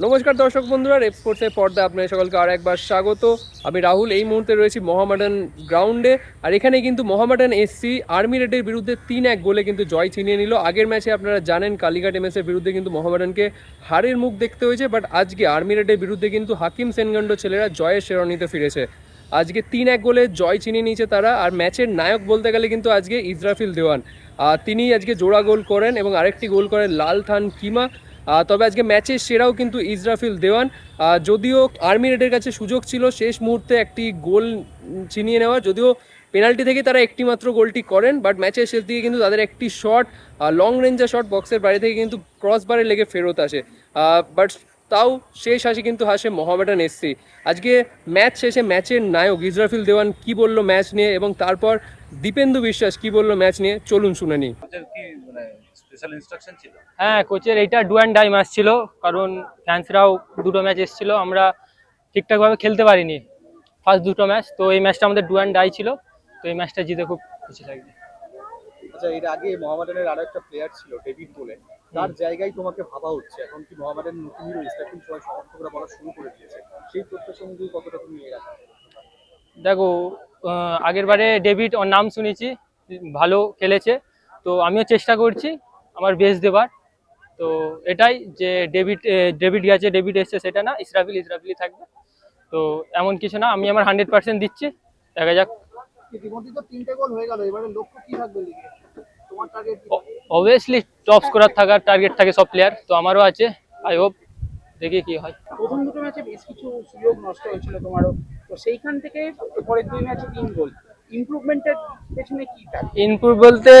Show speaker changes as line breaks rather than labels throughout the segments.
নমস্কার দর্শক বন্ধুরা রেপ স্পোর্টসের পর্দা আপনাদের সকলকে আর একবার স্বাগত। আমি রাহুল, এই মুহূর্তে রয়েছি মোহামেডান গ্রাউন্ডে। আর এখানে কিন্তু মোহামেডান এসসি আর্মি রেডের বিরুদ্ধে তিন এক গোলে কিন্তু জয় ছিনিয়ে নিল। আগের ম্যাচে আপনারা জানেন কালীঘাট এমএস এর বিরুদ্ধে কিন্তু মোহামেডানকে হারের মুখ দেখতে হয়েছে বাট আজকে আর্মি রেডের বিরুদ্ধে কিন্তু হাকিম সেনগন্ড ছেলেরা জয়ের শেরনিতে ফিরেছে। আজকে তিন এক গোলে জয় চিনিয়ে নিয়েছে তারা, আর ম্যাচের নায়ক বলতে গেলে কিন্তু আজকে ইসরাফিল দেওয়ান। তিনি আজকে জোড়া গোল করেন এবং আরেকটি গোল করেন লাল থান কিমা। তবে আজকে ম্যাচের সেরাও কিন্তু ইসরাফিল দেওয়ান। যদিও আর্মি রেডের কাছে সুযোগ ছিল, শেষ মুহূর্তে একটি গোল ছিনিয়ে নেওয়া, যদিও পেনাল্টি থেকে তারা একটি মাত্র গোলটি করেন বাট ম্যাচের শেষ দিকে কিন্তু তাদের একটি শট লং রেঞ্জার শট বক্সের বাইরে থেকে কিন্তু ক্রস বারে লেগে ফেরত আসে। বাট তাও শেষ হাসি কিন্তু হাসে মোহামেডান এসসি। আজকে ম্যাচ শেষে ম্যাচের নায়ক ইসরাফিল দেওয়ান কি বলল ম্যাচ নিয়ে এবং তারপর দীপেন্দু বিশ্বাস কি বলল ম্যাচ নিয়ে, চলুন শুনে নিই।
স্পেশাল ইনস্ট্রাকশন ছিল?
হ্যাঁ কোচের এইটা ডু অ্যান্ড ডাই ম্যাচ ছিল কারণ ফ্যান্সরাও দুটো ম্যাচ এসেছিল আমরা ঠিকঠাকভাবে খেলতে পারিনি ফার্স্ট দুটো ম্যাচ তো এই ম্যাচটা আমাদের ডু অ্যান্ড ডাই ছিল তো এই ম্যাচটা জিতে খুব খুশি লাগছে
আচ্ছা এর আগে মোহামেডানের আরও একটা প্লেয়ার ছিল ডেভিড বলে তার জায়গায় তোমাকে ভাবা হচ্ছে এখন কি মোহামেডান নতুন হিরো ইস্টাফিন সবাই সমর্থকরা বলা শুরু করে দিয়েছে সেই প্রত্যাশা অনুযায়ী কতটা তুমি এর
দেখো আহ, আগের বারে ডেভিড ওর নাম শুনেছি ভালো খেলেছে তো আমিও চেষ্টা করছি আমার বেস দেবার। তো এটাই যে এ, ডেভিড গেছে ডেভিড এসছে সেটা না ইসরাফিল ইসরাফিলই থাকবে। তো এমন কিছু না আমি আমার হান্ড্রেড পার্সেন্ট দিচ্ছি। দেখা যাক।
হয়ে
অবভিয়াসলি টপ স্কোরার থাকার টার্গেট থাকে সব প্লেয়ার তো আমারও আছে। আই হোপ দেখি কি হয়।
প্রথম দুটো ম্যাচে বেশ কিছু সুযোগ নষ্ট হয়েছিল তোমারও। তো সেইখান থেকে পরের দুই ম্যাচে তিন গোল। ইমপ্রুভমেন্টের পেছনে কি
ইমপ্রুভ বলতে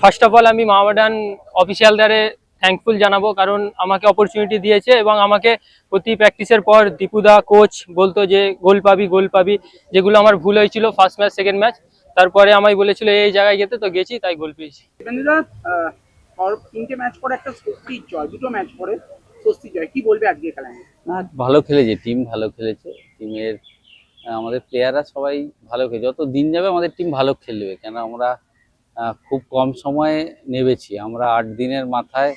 ফার্স্ট অফ অল আমি মামাডান অফিসিয়ালদারে থ্যাঙ্কফুল জানাব কারণ আমাকে অপরচুনিটি দিয়েছে এবং আমাকে প্রতি প্র্যাকটিসের পর দীপুদা কোচ বলতো যে গোল পাবি গোল পাবি। যেগুলো আমার ভুল হয়েছিল ফার্স্ট ম্যাচ সেকেন্ড ম্যাচ তারপরে আমায় বলেছিল এই জায়গায় যেতে তো গেছি তাই গোল পেয়েছি।
তিনটে ম্যাচ পরে একটা স্বস্তির জয় দুটো ম্যাচ পরে স্বস্তি জয়। কি বলবে আজকে খেলায়?
না ভালো খেলেছে টিম ভালো খেলেছে। টিমের আমাদের প্লেয়াররা সবাই ভালো খেলে যত দিন যাবে আমাদের টিম ভালো খেলবে। কেন আমরা খুব কম সময়ে নেবেছি আমরা আট দিনের মাথায়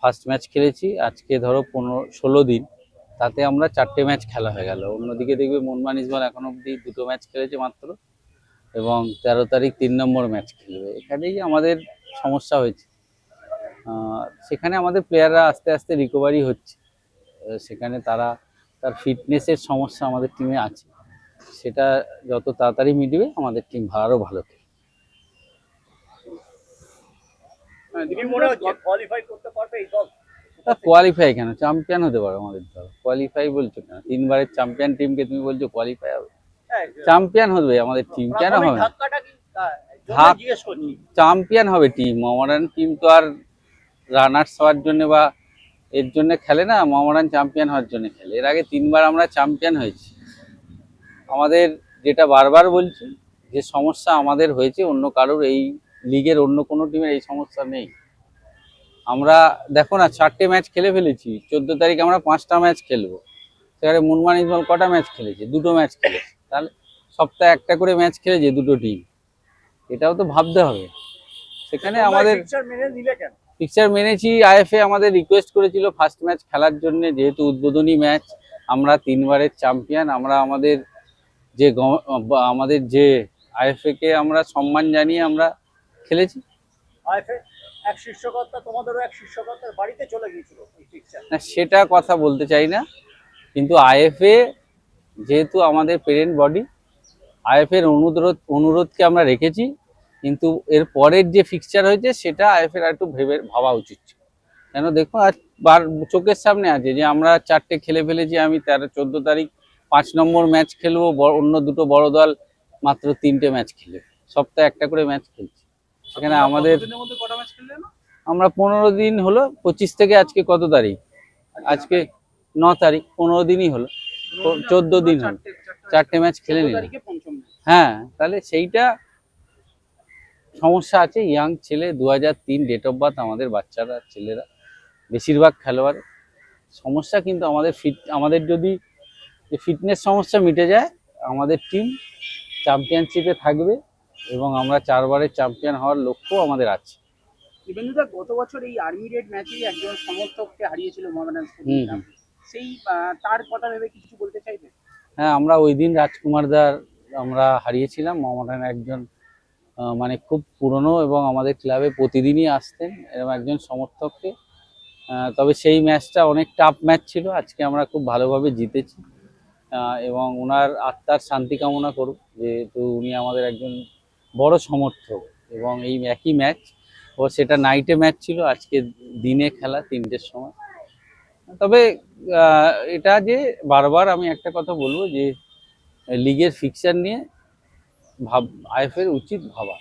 ফার্স্ট ম্যাচ খেলেছি। আজকে ধরো পনেরো, ষোলো দিন। তাতে আমরা চারটে ম্যাচ খেলা হয়ে গেল। অন্যদিকে দেখবে মনমান ইসমাল এখন অবধি দুটো ম্যাচ খেলেছে মাত্র। এবং তেরো তারিখ তিন নম্বর ম্যাচ খেলবে। এখানেই আমাদের সমস্যা হয়েছে। সেখানে আমাদের প্লেয়াররা আস্তে আস্তে রিকভারি হচ্ছে। সেখানে তারা, তার ফিটনেসের সমস্যা আমাদের টিমে আছে। সেটা যত তাড়াতাড়ি মিটবে আমাদের টিম আরও ভালো খেলবে।
কোয়ালিফাই
কোয়ালিফাই কেন? চ্যাম্পিয়ন হতে পারে আমাদের দল। কোয়ালিফাই বলছো কেন? তিনবারের চ্যাম্পিয়ন টিমকে তুমি বলছো কোয়ালিফাই হবে? চ্যাম্পিয়ন হবে আমাদের টিম কেন হবে চ্যাম্পিয়ন হবে টিম মহামারান টিম তো আর রানার্স হওয়ার জন্য বা এর জন্য খেলে না মহামারান চ্যাম্পিয়ন হওয়ার জন্য খেলে। এর আগে তিনবার আমরা চ্যাম্পিয়ন হয়েছি। আমাদের যেটা বারবার বলছি যে সমস্যা আমাদের হয়েছে অন্য কারোর এই লিগের অন্য কোনো টিমের এই সমস্যা নেই। আমরা দেখো না চারটে ম্যাচ খেলে ফেলেছি চোদ্দ তারিখ আমরা পাঁচটা ম্যাচ খেলব। সেখানে মুনমান ইসমাল কটা ম্যাচ খেলেছে? দুটো ম্যাচ খেলেছে। তাহলে সপ্তাহে একটা করে ম্যাচ খেলেছে দুটো টিম এটাও তো ভাবতে হবে। সেখানে আমাদের
পিকচার মেনে
মেনেছি আইএফএ আমাদের রিকোয়েস্ট করেছিল ফার্স্ট ম্যাচ খেলার জন্য যেহেতু উদ্বোধনী ম্যাচ আমরা তিনবারের চ্যাম্পিয়ন আমরা আমাদের যে আমাদের যে আইএফএ কে আমরা সম্মান জানিয়ে আমরা খেলেছি।
আইএফএ এক শীর্ষকর্তা তোমাদেরও এক শীর্ষকর্তার বাড়িতে চলে গিয়েছিল
না সেটা কথা বলতে চাই না কিন্তু আইএফএ যেহেতু আমাদের পেরেন্ট বডি আইএফের অনুরোধ অনুরোধকে আমরা রেখেছি কিন্তু এর পরের যে ফিক্সচার হয়েছে সেটা আইএফের একটু ভেবে ভাবা উচিত কেন দেখো আজ বার চোখের সামনে আছে যে আমরা চারটে খেলে ফেলেছি আমি তেরো চোদ্দ তারিখ পাঁচ নম্বর ম্যাচ খেলব বড়- অন্য দুটো বড় দল মাত্র তিনটে ম্যাচ খেলে। সপ্তাহে একটা করে ম্যাচ খেলছি। সেখানে আমাদের আমরা পনেরো দিন হলো পঁচিশ থেকে আজকে কত তারিখ? আজকে ন তারিখ পনেরো দিনই হলো। চোদ্দ দিন হলো। চারটে ম্যাচ খেলে নিলাম হ্যাঁ তাহলে সেইটা সমস্যা আছে। ইয়াং ছেলে দু হাজার তিন ডেট অফ বার্থ আমাদের বাচ্চারা ছেলেরা বেশিরভাগ খেলোয়াড়। সমস্যা কিন্তু আমাদের ফিট আমাদের যদি ফিটনেস সমস্যা মিটে যায় আমাদের টিম চ্যাম্পিয়নশিপে থাকবে এবং আমরা চারবারের চ্যাম্পিয়ন হওয়ার লক্ষ্য আমাদের আছে।
গত বছর এই আর্মি রেড ম্যাচেই একজন সমর্থককে হারিয়েছিল মোহামেডান সেই তার কথা ভেবে কিছু বলতে চাইবে?
হ্যাঁ আমরা ওই দিন রাজকুমারদার আমরা হারিয়েছিলাম। মোহামেডানের একজন মানে খুব পুরনো এবং আমাদের ক্লাবে প্রতিদিনই আসতেন এরকম একজন সমর্থককে। তবে সেই ম্যাচটা অনেক টাফ ম্যাচ ছিল। আজকে আমরা খুব ভালোভাবে জিতেছি। এবং ওনার আত্মার শান্তি কামনা করব যেহেতু উনি আমাদের একজন বড় সমর্থক এবং এই একই ম্যাচ ও সেটা নাইটে ম্যাচ ছিল, আজকে দিনে খেলা তিনটের সময়। তবে এটা যে বারবার আমি একটা কথা বলব যে লিগের ফিকচার নিয়ে ভাব আইএফের উচিত ভাবা।